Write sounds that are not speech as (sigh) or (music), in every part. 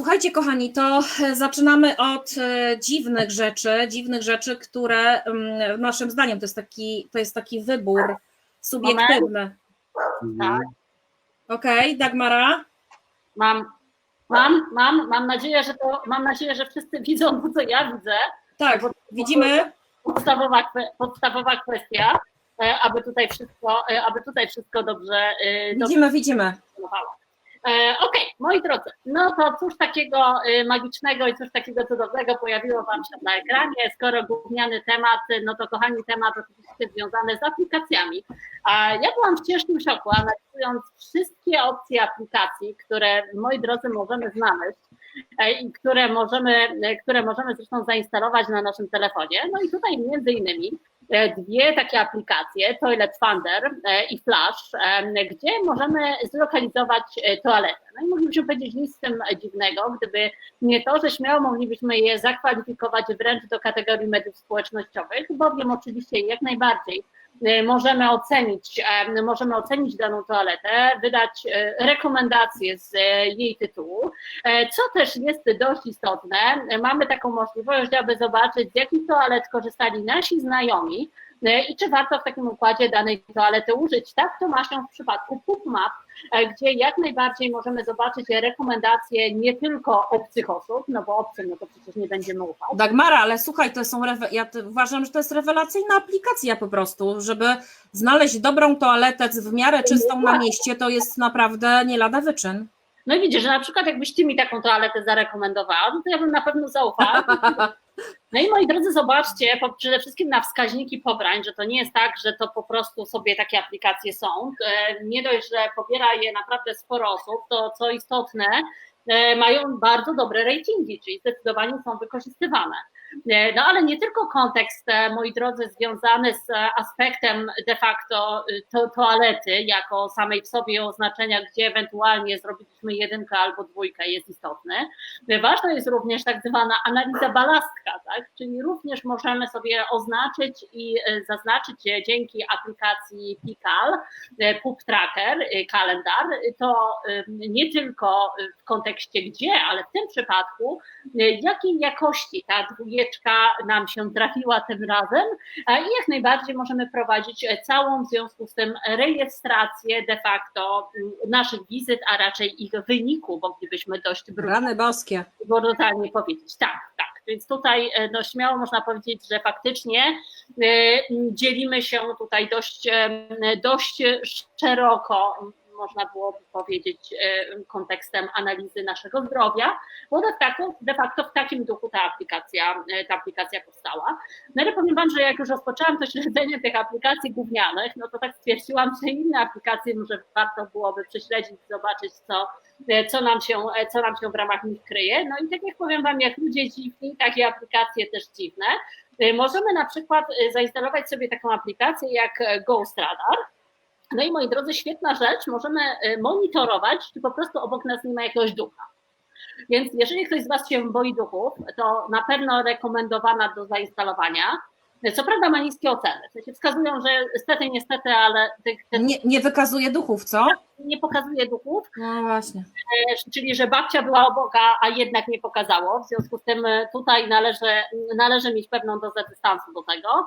Słuchajcie, kochani, to e, zaczynamy od e, dziwnych rzeczy, dziwnych rzeczy, które mm, naszym zdaniem to jest taki, to jest taki wybór subiektywny. Tak. Okej, Dagmara? Mam, mam, mam, mam nadzieję, że to, mam nadzieję, że wszyscy widzą to, co ja widzę. Tak, Bo- widzimy. Podstawowa, podstawowa kwestia, e, aby tutaj wszystko, aby tutaj wszystko dobrze, e, dobrze Widzimy, widzimy. funkcjonowało. E, Okej, moi drodzy, no to cóż takiego e, magicznego i cóż takiego cudownego pojawiło Wam się na ekranie. Skoro gówniany temat, no to kochani temat oczywiście związany z aplikacjami. A ja byłam w ciężkim szoku, analizując wszystkie opcje aplikacji, które moi drodzy możemy znaleźć e, i które możemy, e, które możemy zresztą zainstalować na naszym telefonie. No i tutaj między innymi dwie takie aplikacje, Toilet Finder e, i Flash, e, gdzie możemy zlokalizować e, toaletę. No i moglibyśmy powiedzieć nic z tym dziwnego, gdyby nie to, że śmiało moglibyśmy je zakwalifikować wręcz do kategorii mediów społecznościowych, bowiem oczywiście jak najbardziej e, możemy ocenić, e, możemy ocenić daną toaletę, wydać e, rekomendacje z jej tytułu, Co też jest dość istotne, mamy taką możliwość, aby zobaczyć, z jakich toalet korzystali nasi znajomi i czy warto w takim układzie danej toalety użyć. Tak to ma się w przypadku PubMap, e, gdzie jak najbardziej możemy zobaczyć rekomendacje nie tylko obcych osób, no bo obcym no to przecież nie będziemy ufać. Dagmara, ale słuchaj, to są, ja uważam, że to jest rewelacyjna aplikacja po prostu, żeby znaleźć dobrą toaletę w miarę czystą na mieście, to jest naprawdę nie lada wyczyn. No i widzisz, że na przykład jakbyś ty mi taką toaletę zarekomendowała, no to ja bym na pewno zaufała. (laughs) No i moi drodzy, zobaczcie przede wszystkim na wskaźniki pobrań, że to nie jest tak, że to po prostu sobie takie aplikacje są. E, Nie dość, że pobiera je naprawdę sporo osób, to co istotne, e, mają bardzo dobre ratingi, czyli zdecydowanie są wykorzystywane. E, No ale nie tylko kontekst, e, moi drodzy, związany z e, aspektem de facto to, toalety, jako samej w sobie oznaczenia, gdzie ewentualnie zrobiliśmy jedynkę albo dwójkę, jest istotny. Ważna jest również tak zwana analiza balastka, tak? czyli również możemy sobie oznaczyć i zaznaczyć dzięki aplikacji Pikal, e, Pub Tracker, kalendar, e, to nie tylko w kontekście gdzie, ale w tym przypadku jakiej jakości ta dwójeczka nam się trafiła tym razem e, i jak najbardziej możemy prowadzić e, całą w związku z tym rejestrację de facto naszych wizyt, a raczej ich wyniku, moglibyśmy dość brutalnie Rany boskie. brutalnie powiedzieć. Tak, tak. Więc tutaj e, no, śmiało można powiedzieć, że faktycznie dzielimy się tutaj dość, dość szeroko, można byłoby powiedzieć, e, kontekstem analizy naszego zdrowia, bo de facto, de facto w takim duchu ta aplikacja, e, ta aplikacja powstała. No ale powiem Wam, że jak już rozpoczęłam to śledzenie tych aplikacji gównianych, no to tak stwierdziłam, że inne aplikacje może warto byłoby prześledzić, zobaczyć, co, e, co nam, się, co nam się w ramach nich kryje. No i tak jak powiem Wam, jak ludzie dziwni, takie aplikacje też dziwne. Możemy na przykład zainstalować sobie taką aplikację jak Ghost Radar. No i moi drodzy, świetna rzecz, możemy e, monitorować, czy po prostu obok nas nie ma jakiegoś ducha. Więc jeżeli ktoś z Was się boi duchów, to na pewno rekomendowana do zainstalowania. Co prawda ma niskie oceny, w sensie wskazują, że niestety, niestety, ale tych, tych Nie, nie wykazuje duchów, co? nie pokazuje duchów, No właśnie. e, czyli że babcia była obok, a, jednak nie pokazało. W związku z tym e, tutaj należy, należy mieć pewną dozę dystansu do tego,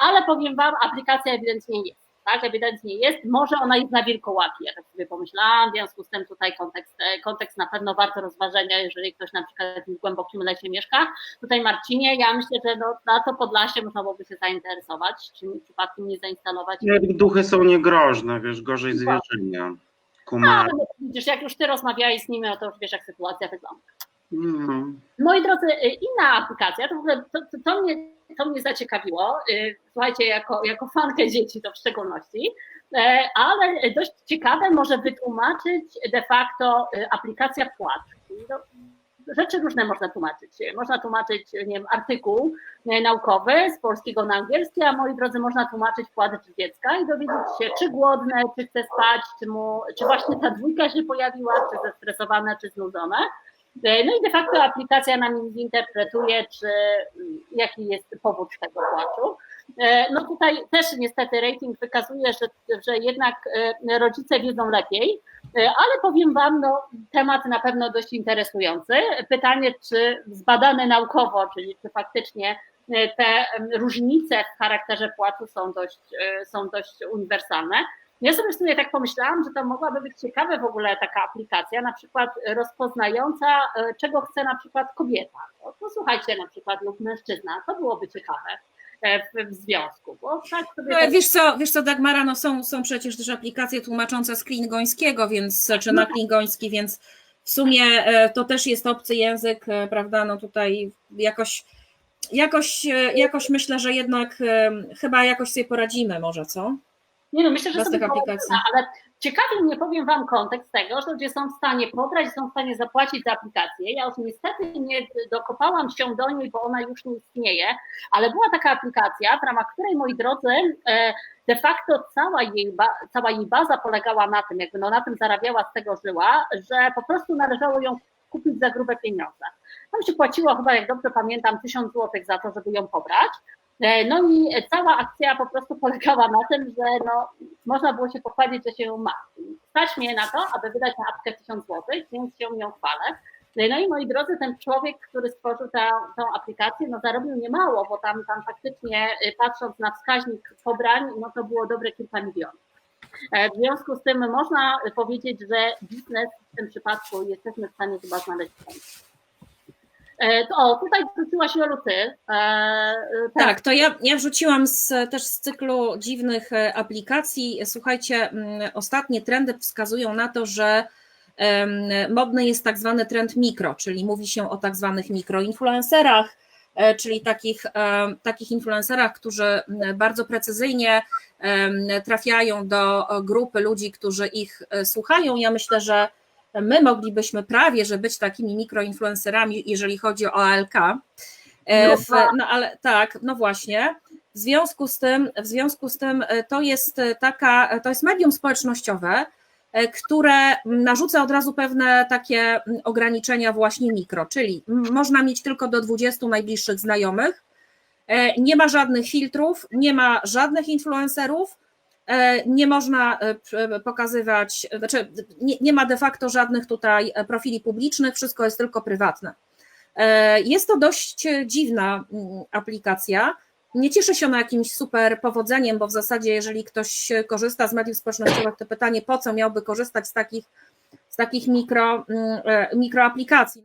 ale powiem Wam, aplikacja ewidentnie jest. Tak, ewidentnie jest. Może ona jest na wilkołapie, ja tak sobie pomyślałam, w związku z tym tutaj kontekst, e, kontekst na pewno warto rozważenia, jeżeli ktoś na przykład w głębokim lesie mieszka. Tutaj Marcinie, ja myślę, że no, na to Podlasie można byłoby się zainteresować, czy przypadkiem nie zainstalować. Duchy są niegroźne, wiesz, gorzej zwierzenia. A, Kumar. no, widzisz, jak już ty rozmawiałeś z nimi, no to już wiesz, jak sytuacja wygląda. No. Moi drodzy, y, inna aplikacja, to w ogóle to, to, to, mnie, to mnie zaciekawiło. y, Słuchajcie, jako, jako fankę dzieci to w szczególności, e, ale dość ciekawe może wytłumaczyć de facto y, aplikacja płat. No, Rzeczy różne można tłumaczyć. Można tłumaczyć, nie wiem, artykuł e, naukowy z polskiego na angielski, a moi drodzy, można tłumaczyć płat dziecka i dowiedzieć się, czy głodne, czy chce spać, czy, mu, czy właśnie ta dwójka się pojawiła, czy zestresowane, czy znudzone. No i de facto aplikacja nam interpretuje, czy jaki jest powód tego płaczu. E, No tutaj też niestety rating wykazuje, że, że jednak e, rodzice wiedzą lepiej, e, ale powiem Wam, no, temat na pewno dość interesujący. Pytanie, czy zbadane naukowo, czyli czy faktycznie e, te em, różnice w charakterze płaczu są dość, e, są dość uniwersalne. Ja sobie w sumie tak pomyślałam, że to mogłaby być ciekawe w ogóle taka aplikacja, na przykład rozpoznająca, e, czego chce na przykład kobieta. No, posłuchajcie na przykład lub mężczyzna, to byłoby ciekawe e, w, związku, bo tak No, tak, wiesz co, wiesz co, Dagmara, no są, są przecież też aplikacje tłumaczące z klingońskiego, więc, czy na klingoński, więc w sumie e, to też jest obcy język, prawda, no tutaj jakoś, jakoś, jakoś myślę, że jednak chyba jakoś sobie poradzimy może, co? Nie no, myślę, że sobie aplikacji. poradzimy, ale ciekawie mnie powiem Wam kontekst tego, że ludzie są w stanie pobrać, są w stanie zapłacić za aplikację. Ja już niestety nie dokopałam się do niej, bo ona już nie istnieje, ale była taka aplikacja, w ramach której, moi drodzy, e, de facto cała jej, cała jej baza polegała na tym, jakby no na tym zarabiała, z tego żyła, że po prostu należało ją kupić za grube pieniądze. Tam się płaciło chyba, jak dobrze pamiętam, 1000 zł za to, żeby ją pobrać. E, No i cała akcja po prostu polegała na tym, że no, można było się pochwalić, że się ją ma. Stać mnie na to, aby wydać na apkę 1000 zł, więc się nią chwalę. No i moi drodzy, ten człowiek, który stworzył tę, tą aplikację, no zarobił niemało, bo tam, tam faktycznie y, patrząc na wskaźnik pobrań, no to było dobre kilka milionów. E, W związku z tym można powiedzieć, że biznes w tym przypadku jesteśmy w stanie chyba znaleźć O, tutaj wróciła się Luty. E, e, Tak, to ja, ja wrzuciłam z, też z cyklu dziwnych e, aplikacji. Słuchajcie, mm, ostatnie trendy wskazują na to, że modny jest tak zwany trend mikro, czyli mówi się o tak zwanych mikroinfluencerach, e, czyli takich, takich influencerach, którzy bardzo precyzyjnie trafiają do e, grupy ludzi, którzy ich e, słuchają. Ja myślę, że my moglibyśmy prawie, że być takimi mikroinfluencerami, jeżeli chodzi o ALK. E, W, no ale tak, no właśnie. W związku z tym, w związku z tym e, to jest taka, to jest medium społecznościowe, e, które narzuca od razu pewne takie ograniczenia właśnie mikro, czyli można mieć tylko do 20 najbliższych znajomych, e, nie ma żadnych filtrów, nie ma żadnych influencerów, e, nie można e, p- pokazywać, znaczy nie, nie ma de facto żadnych tutaj e, profili publicznych, wszystko jest tylko prywatne. E, Jest to dość dziwna mm, aplikacja. Nie cieszy się ona jakimś super powodzeniem, bo w zasadzie, jeżeli ktoś korzysta z mediów społecznościowych, to pytanie, po co miałby korzystać z takich, z takich mikro, mm, e, mikroaplikacji.